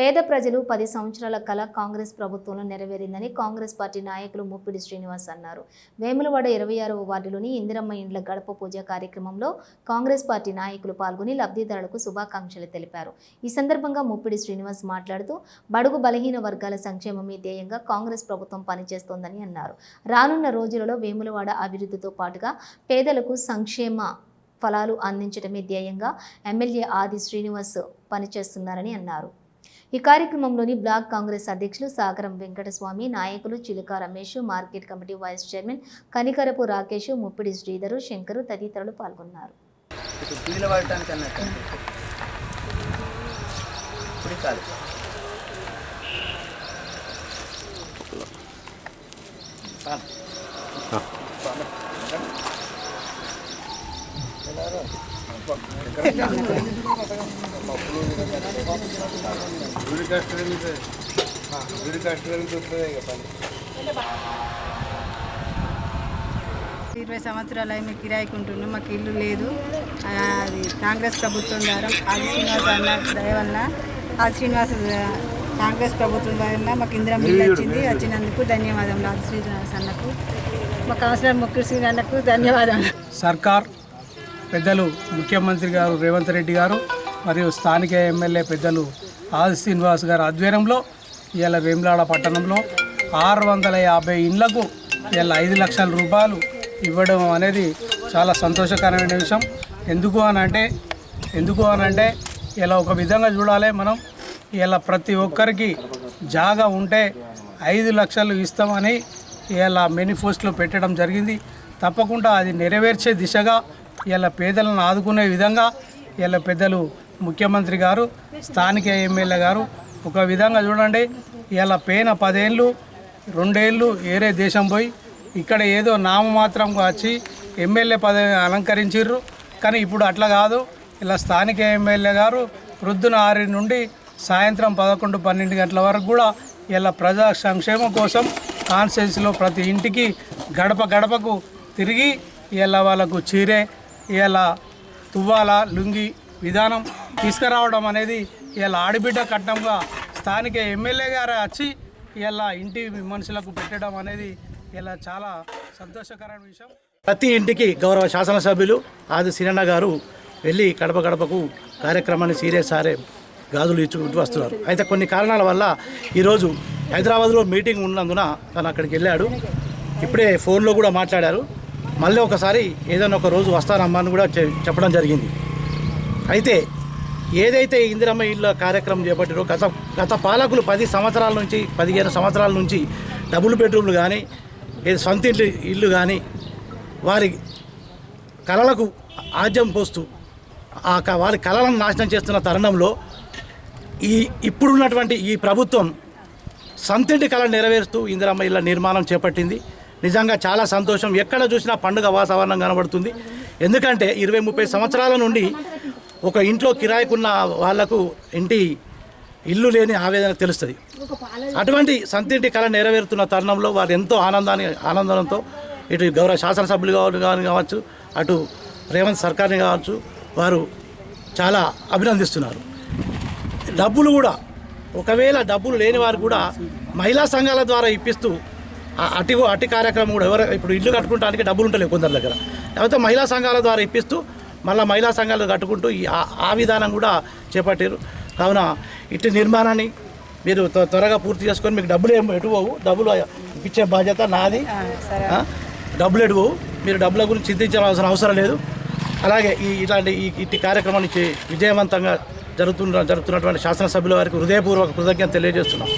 పేద ప్రజలు పది సంవత్సరాల కళ కాంగ్రెస్ ప్రభుత్వంలో నెరవేరిందని కాంగ్రెస్ పార్టీ నాయకులు ముప్పిడి శ్రీనివాస్ అన్నారు. వేములవాడ ఇరవై ఆరవ వార్డులోని ఇందిరమ్మ ఇండ్ల గడప పూజ కార్యక్రమంలో కాంగ్రెస్ పార్టీ నాయకులు పాల్గొని లబ్ధిదారులకు శుభాకాంక్షలు తెలిపారు. ఈ సందర్భంగా ముప్పిడి శ్రీనివాస్ మాట్లాడుతూ బడుగు బలహీన వర్గాల సంక్షేమమే ధ్యేయంగా కాంగ్రెస్ ప్రభుత్వం పనిచేస్తోందని అన్నారు. రానున్న రోజులలో వేములవాడ అభివృద్ధితో పాటుగా పేదలకు సంక్షేమ ఫలాలు అందించడమే ధ్యేయంగా ఎమ్మెల్యే ఆది శ్రీనివాస్ పనిచేస్తున్నారని అన్నారు. ఈ కార్యక్రమంలోని బ్లాక్ కాంగ్రెస్ అధ్యక్షులు సాగరం వెంకటస్వామి నాయకులు Chiluka Ramesh market committee vice chairman Kanikarapu Rakesh Muppidi Sridhar Shankar తదితరులు పాల్గొన్నారు. ఇటు స్పీడ్లో కష్టం అన్నట్టు ఇరవై సంవత్సరాలు అయి మేము కిరాయికి ఉంటున్నాం మాకు ఇల్లు లేదు. అది కాంగ్రెస్ ప్రభుత్వం ద్వారా ఆది శ్రీనివాస అన్న దయ వల్ల ఆది శ్రీనివాస కాంగ్రెస్ ప్రభుత్వం వల్ల మాకు ఇందిరా ఇల్లు వచ్చింది. వచ్చినందుకు ధన్యవాదములు ఆది శ్రీనివాస అన్నకు. మా కౌన్సిలర్ ముఖ్య శ్రీ అన్నకు ధన్యవాదాలు సర్కార్ పెద్దలు ముఖ్యమంత్రి గారు రేవంత్ రెడ్డి గారు మరియు స్థానిక ఎమ్మెల్యే పెద్దలు ఆది శ్రీనివాస్ గారి ఆధ్వర్యంలో ఇవాళ వేములాడ పట్టణంలో ఆరు వందల యాభై ఇండ్లకు ఇవాళ ఐదు లక్షల రూపాయలు ఇవ్వడం అనేది చాలా సంతోషకరమైన విషయం. ఎందుకు అని అంటే ఎందుకు అని అంటే ఇలా ఒక విధంగా చూడాలి మనం. ఇలా ప్రతి ఒక్కరికి జాగా ఉంటే ఐదు లక్షలు ఇస్తామని ఇలా మేనిఫెస్టోలో పెట్టడం జరిగింది. తప్పకుండా అది నెరవేర్చే దిశగా ఇలా పేదలను ఆదుకునే విధంగా ఇలా పెద్దలు ముఖ్యమంత్రి గారు స్థానిక ఎమ్మెల్యే గారు ఒక విధంగా చూడండి. ఇలా పేన పదేళ్ళు రెండేళ్ళు ఏరే దేశం పోయి ఇక్కడ ఏదో నామమాత్రం వచ్చి ఎమ్మెల్యే పదవి అలంకరించిర్రు. కానీ ఇప్పుడు అట్లా కాదు. ఇలా స్థానిక ఎమ్మెల్యే గారు ప్రొద్దున ఆరు నుండి సాయంత్రం పదకొండు పన్నెండు గంటల వరకు కూడా ఇలా ప్రజా సంక్షేమం కోసం కాన్స్టిట్యూన్సీలో ప్రతి ఇంటికి గడప గడపకు తిరిగి ఇలా వాళ్ళకు చీరే ఇలా తువ్వాల లుంగి విధానం తీసుకురావడం అనేది ఇలా ఆడిబిడ్డ కట్నంగా స్థానిక ఎమ్మెల్యే గారు వచ్చి ఇలా ఇంటి మనుషులకు పెట్టడం అనేది ఇలా చాలా సంతోషకరమైన విషయం. ప్రతి ఇంటికి గౌరవ శాసనసభ్యులు ఆది సిరణ గారు వెళ్ళి కడప గడపకు కార్యక్రమాన్ని సీరియస్ సారే గాజులు ఇచ్చుకుంటూ వస్తున్నారు. అయితే కొన్ని కారణాల వల్ల ఈరోజు హైదరాబాద్లో మీటింగ్ ఉన్నందున తను అక్కడికి వెళ్ళాడు. ఇప్పుడే ఫోన్లో కూడా మాట్లాడారు. మళ్ళీ ఒకసారి ఏదైనా ఒక రోజు వస్తానమ్మా అని కూడా చెప్పడం జరిగింది. అయితే ఏదైతే ఇందిరమ్మ ఇళ్ళ కార్యక్రమం చేపట్టారో గత గత పాలకులు పది సంవత్సరాల నుంచి పదిహేను సంవత్సరాల నుంచి డబుల్ బెడ్రూమ్లు కానీ ఏది సొంత ఇల్లు ఇల్లు కానీ వారి కళలకు ఆజ్యం పోస్తూ ఆ క- వారి కళలను నాశనం చేస్తున్న తరుణంలో ఈ ఇప్పుడున్నటువంటి ఈ ప్రభుత్వం సంతింటి కళ నెరవేరుస్తూ ఇందిరమ్మ ఇళ్ళ నిర్మాణం చేపట్టింది. నిజంగా చాలా సంతోషం. ఎక్కడ చూసినా పండుగ వాతావరణం కనబడుతుంది. ఎందుకంటే ఇరవై ముప్పై సంవత్సరాల నుండి ఒక ఇంట్లో కిరాయికున్న వాళ్ళకు ఇంటి ఇల్లు లేని ఆవేదన తెలుస్తుంది. అటువంటి సంతింటి కళ నెరవేరుతున్న తరుణంలో వారు ఎంతో ఆనందాన్ని ఆనందంతో ఇటు గౌరవ శాసనసభ్యులు కావాలి కానీ కావచ్చు అటు రేవంత్ సర్కార్ని కావచ్చు వారు చాలా అభినందిస్తున్నారు. డబ్బులు కూడా ఒకవేళ డబ్బులు లేని వారు కూడా మహిళా సంఘాల ద్వారా ఇప్పిస్తూ అటి అటి కార్యక్రమం కూడా ఎవరు ఇప్పుడు ఇల్లు కట్టుకోవడానికి డబ్బులు ఉంటలేవు కొందరి దగ్గర. లేకపోతే మహిళా సంఘాల ద్వారా ఇప్పిస్తూ మళ్ళీ మహిళా సంఘాలు కట్టుకుంటూ ఈ ఆ- విధానం కూడా చేపట్టారు కావున ఇటు నిర్మాణాన్ని మీరు త్వ- త్వరగా పూర్తి చేసుకొని మీకు డబ్బులు ఏం ఎటు పోవు డబ్బులు ఇప్పించే బాధ్యత నాది? డబ్బులు ఎటు పోవు మీరు డబ్బుల గురించి చింతించాల్సిన అవసరం లేదు. అలాగే ఈ ఇలాంటి ఈ ఇట్టి కార్యక్రమాన్ని విజయవంతంగా జరుగుతున్న జరుగుతున్నటువంటి శాసనసభ్యుల వారికి హృదయపూర్వక కృతజ్ఞత తెలియజేస్తున్నాం.